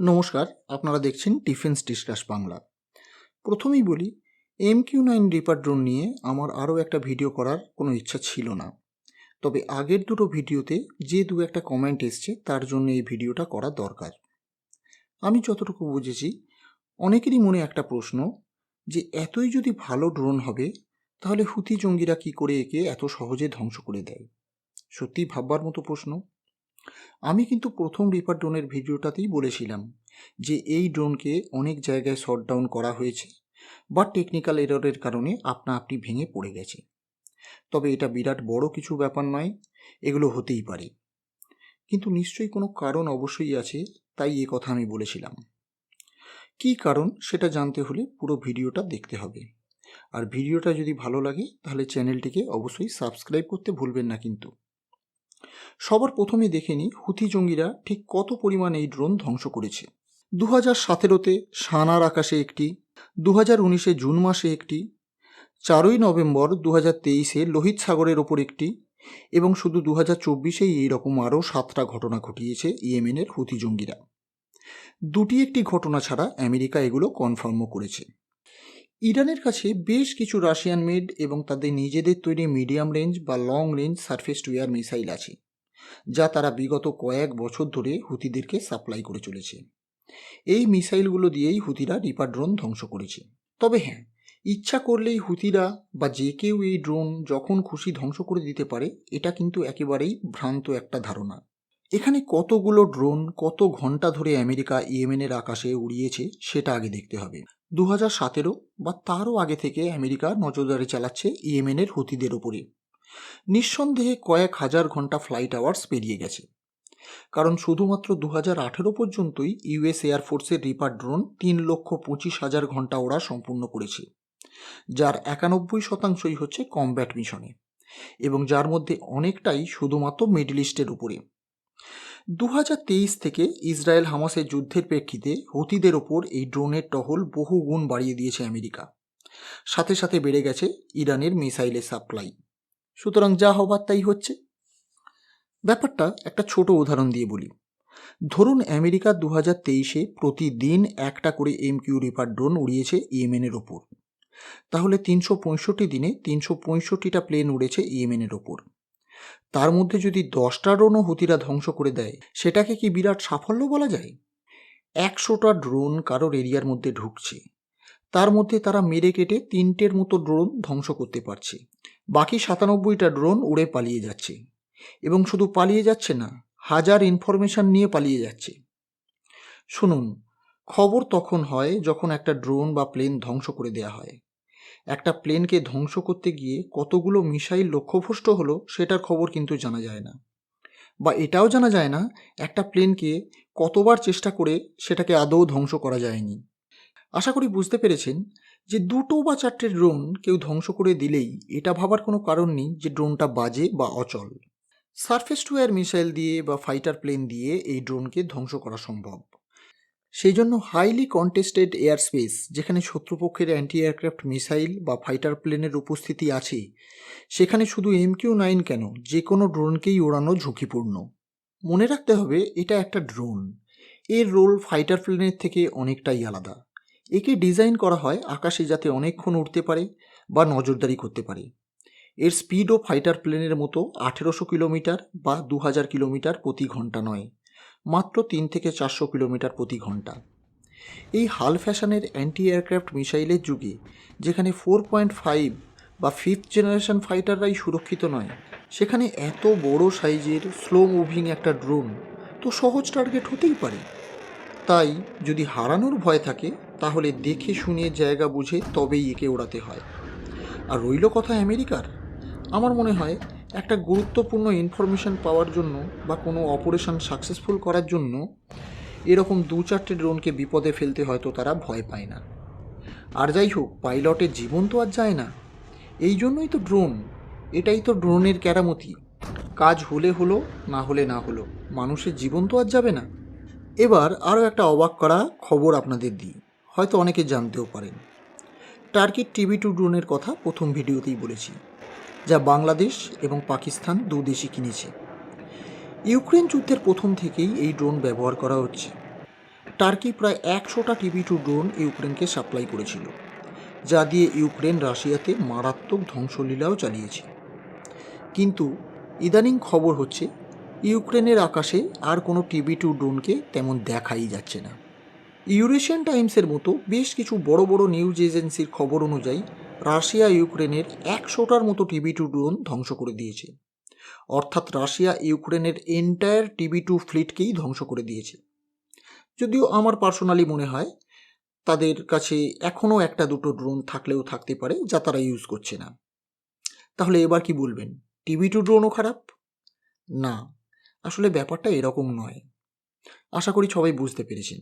নমস্কার, আপনারা দেখছেন ডিফেন্স ডিসকাস বাংলা। প্রথমেই বলি M Q nine reaper drone নিয়ে আমার আরও একটা ভিডিও করার কোনো ইচ্ছা ছিল না। তবে আগের দুটো ভিডিওতে যে দু একটা কমেন্ট এসছে, তার জন্য এই ভিডিওটা করা দরকার। আমি যতটুকু বুঝেছি, অনেকেরই মনে একটা প্রশ্ন যে, এতই যদি ভালো ড্রোন হবে, তাহলে হুতি জঙ্গিরা কি করে একে এত সহজে ধ্বংস করে দেয়? সত্যি ভাববার মতো প্রশ্ন। আমি কিন্তু প্রথম রিপার ড্রোনের ভিডিওটাতেই বলেছিলাম যে এই ড্রোনকে অনেক জায়গায় শট ডাউন করা হয়েছে বা টেকনিক্যাল এররের কারণে আপনা আপনি ভেঙে পড়ে গেছে। তবে এটা বিরাট বড় কিছু ব্যাপার নয়, এগুলো হতেই পারে। কিন্তু নিশ্চয়ই কোনো কারণ অবশ্যই আছে, তাই এ কথা আমি বলেছিলাম। কী কারণ সেটা জানতে হলে পুরো ভিডিওটা দেখতে হবে। আর ভিডিওটা যদি ভালো লাগে, তাহলে চ্যানেলটিকে অবশ্যই সাবস্ক্রাইব করতে ভুলবেন না কিন্তু। সবার প্রথমে দেখে নিই হুথি জঙ্গিরা ঠিক কত পরিমাণ এই ড্রোন ধ্বংস করেছে। দু হাজার সতেরোতে সানার আকাশে একটি দু হাজার উনিশে জুন মাসে একটি, চারই নভেম্বর দু হাজার তেইশে লোহিত সাগরের ওপর একটি এবং শুধু দু হাজার চব্বিশেই এইরকম আরও সাতটা ঘটনা ঘটিয়েছে ইয়েমেনের হুথি জঙ্গিরা। দুটি একটি ঘটনা ছাড়া আমেরিকা এগুলো কনফার্মও করেছে। ইরানের কাছে বেশ কিছু রাশিয়ান মেড এবং তাদের নিজেদের তৈরি মিডিয়াম রেঞ্জ বা long range surface to air missile আছে, যা তারা বিগত কয়েক বছর ধরে হুতিদেরকে সাপ্লাই করে চলেছে। এই মিসাইলগুলো দিয়েই হুতিরা রিপার ড্রোন ধ্বংস করেছে। তবে হ্যাঁ ইচ্ছা করলেই হুতিরা বা যে কেউ এই ড্রোন যখন খুশি ধ্বংস করে দিতে পারে, এটা কিন্তু একেবারেই ভ্রান্ত একটা ধারণা। এখানে কতগুলো ড্রোন, কত ঘণ্টা ধরে আমেরিকা ইয়েমেনের আকাশে উড়িয়েছে, সেটা আগে দেখতে হবে। দু হাজার সতেরো বা তারও আগে থেকে আমেরিকা নজরদারি চালাচ্ছে ইয়েমেনের হুতিদের ওপরে নিঃসন্দেহে কয়েক হাজার ঘণ্টা ফ্লাইট আওয়ার্স পেরিয়ে গেছে। কারণ শুধুমাত্র দু হাজার আঠেরো পর্যন্তই ইউএস এয়ারফোর্সের রিপার ড্রোন তিন লক্ষ পঁচিশ হাজার ঘণ্টা ওরা সম্পূর্ণ করেছে, যার একানব্বই শতাংশই হচ্ছে কমব্যাট মিশনে, এবং যার মধ্যে অনেকটাই শুধুমাত্র মিডল ইস্টের উপরে। দু হাজার তেইশ থেকে ইসরায়েল হামাসের যুদ্ধের প্রেক্ষিতে হতিদের ওপর এই ড্রোনের টহল বহু গুণ বাড়িয়ে দিয়েছে আমেরিকা। সাথে সাথে বেড়ে গেছে ইরানের মিসাইলের সাপ্লাই। সুতরাং যা হবার তাই হচ্ছে। ব্যাপারটা একটা ছোট উদাহরণ দিয়ে বলি। ধরুন আমেরিকা দু হাজার তেইশে প্রতিদিন একটা করে এম কিউ রিপার ড্রোন উড়িয়েছে ইয়েমেনের ওপর। তাহলে তিনশো পঁয়ষট্টি দিনে তিনশো পঁয়ষট্টিটা প্লেন উড়েছে ইয়েমেনের ওপর। তার মধ্যে যদি দশটা ড্রোনও হুতিরা ধ্বংস করে দেয়, সেটাকে কি বিরাট সাফল্য বলা যায়? একশোটা ড্রোন কারোর এরিয়ার মধ্যে ঢুকছে। তার মধ্যে তারা মেরে কেটে তিনটের মতো ড্রোন ধ্বংস করতে পারছে। বাকি সাতানব্বইটা ড্রোন উড়ে পালিয়ে যাচ্ছে। এবং শুধু পালিয়ে যাচ্ছে না, হাজার ইনফরমেশন নিয়ে পালিয়ে যাচ্ছে। শুনুন, খবর তখন হয় যখন একটা ড্রোন বা প্লেন ধ্বংস করে দেয়া হয়। একটা প্লেনকে ধ্বংস করতে গিয়ে কতগুলো মিসাইল লক্ষ্যভ্রষ্ট হলো সেটার খবর কিন্তু জানা যায় না। বা এটাও জানা যায় না, একটা প্লেনকে কতবার চেষ্টা করে সেটাকে আদৌ ধ্বংস করা যায়নি। আশা করি বুঝতে পেরেছেন যে দুটো বা চারটে ড্রোন কেউ ধ্বংস করে দিলেই এটা ভাবার কোনো কারণ নেই যে ড্রোনটা বাজে বা অচল। সারফেস টু এয়ার মিসাইল দিয়ে বা ফাইটার প্লেন দিয়ে এই ড্রোনকে ধ্বংস করা সম্ভব। সেই জন্য হাইলি কন্টেস্টেড এয়ার স্পেস যেখানে শত্রুপক্ষের অ্যান্টি এয়ারক্রাফট মিসাইল বা ফাইটার প্লেনের উপস্থিতি আছে সেখানে শুধু এম কিউ নাইন কেন, যে কোনো ড্রোনকেই ওড়ানো ঝুঁকিপূর্ণ। মনে রাখতে হবে, এটা একটা ড্রোন। এর রোল ফাইটার প্লেনের থেকে অনেকটাই আলাদা। একে ডিজাইন করা হয় আকাশে যাতে অনেকক্ষণ উঠতে পারে বা নজরদারি করতে পারে। এর স্পিডও ফাইটার প্লেনের মতো আঠেরোশো কিলোমিটার বা দু হাজার কিলোমিটার প্রতি ঘণ্টা নয়। মাত্র তিন থেকে চারশো কিলোমিটার প্রতি ঘণ্টা। এই হাল ফ্যাশনের অ্যান্টি এয়ারক্রাফট মিসাইলের যুগে, যেখানে ফোর পয়েন্ট ফাইভ বা ফিফথ জেনারেশন ফাইটাররাই সুরক্ষিত নয়, সেখানে এত বড় সাইজের স্লো মুভিং একটা ড্রোন তো সহজ টার্গেট হতেই পারে। তাই যদি হারানোর ভয় থাকে, তাহলে দেখে শুনে জায়গা বুঝে তবেই একে ওড়াতে হয়। আর রইল কথা আমেরিকার? আমার মনে হয় একটা গুরুত্বপূর্ণ ইনফরমেশন পাওয়ার জন্য বা কোনো অপারেশন সাকসেসফুল করার জন্য এরকম দু চারটে ড্রোনকে বিপদে ফেলতে হয়তো তারা ভয় পায় না। আর যাই হোক পাইলটের জীবন তো আর যায় না। এই জন্যই তো ড্রোন এটাই তো ড্রোনের কেরামতি কাজ হলে হলো, না হলে না হলো, মানুষের জীবন তো আর যাবে না। এবার আরও একটা অবাক করা খবর আপনাদের দিই, হয়তো অনেকে জানতেও পারেন। টার্কির টিভি টু ড্রোনের কথা প্রথম ভিডিওতেই বলেছি। যা বাংলাদেশ এবং পাকিস্তান দু দেশই কিনেছে। ইউক্রেন যুদ্ধের প্রথম থেকেই এই ড্রোন ব্যবহার করা হচ্ছে। টার্কি প্রায় একশোটা টিভি টু ড্রোন ইউক্রেনকে সাপ্লাই করেছিল, যা দিয়ে ইউক্রেন রাশিয়াতে মারাত্মক ধ্বংসলীলাও চালিয়েছে। কিন্তু ইদানিং খবর হচ্ছে, ইউক্রেনের আকাশে আর কোনো টিভি টু ড্রোনকে তেমন দেখাই যাচ্ছে না। ইউরেশিয়ান টাইমসের মতো বেশ কিছু বড় বড় নিউজ এজেন্সির খবর অনুযায়ী রাশিয়া ইউক্রেনের একশোটার মতো টিভি টু ড্রোন ধ্বংস করে দিয়েছে। অর্থাৎ রাশিয়া ইউক্রেনের এন্টায়ার টিভি টু ফ্লিটকেই ধ্বংস করে দিয়েছে। যদিও আমার পার্সোনালি মনে হয়, তাদের কাছে এখনও একটা দুটো ড্রোন থাকলেও থাকতে পারে যা তারা ইউজ করছে না। তাহলে এবার কি বলবেন? টিভি টু ড্রোনও খারাপ? না। আসলে ব্যাপারটা এরকম নয়। আশা করি সবাই বুঝতে পেরেছেন।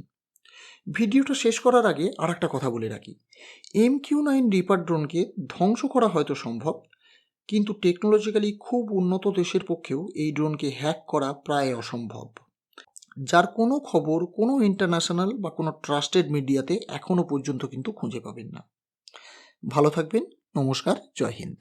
ভিডিওটা শেষ করার আগে আর একটা কথা বলে রাখি। এম কিউ নাইন রিপার ড্রোনকে ধ্বংস করা হয়তো সম্ভব, কিন্তু টেকনোলজিক্যালি খুব উন্নত দেশের পক্ষেও এই ড্রোনকে হ্যাক করা প্রায় অসম্ভব। যার কোনো খবর, কোনো ইন্টারন্যাশনাল বা কোনো ট্রাস্টেড মিডিয়াতে এখনও পর্যন্ত কিন্তু খুঁজে পাবেন না। ভালো থাকবেন, নমস্কার, জয় হিন্দ।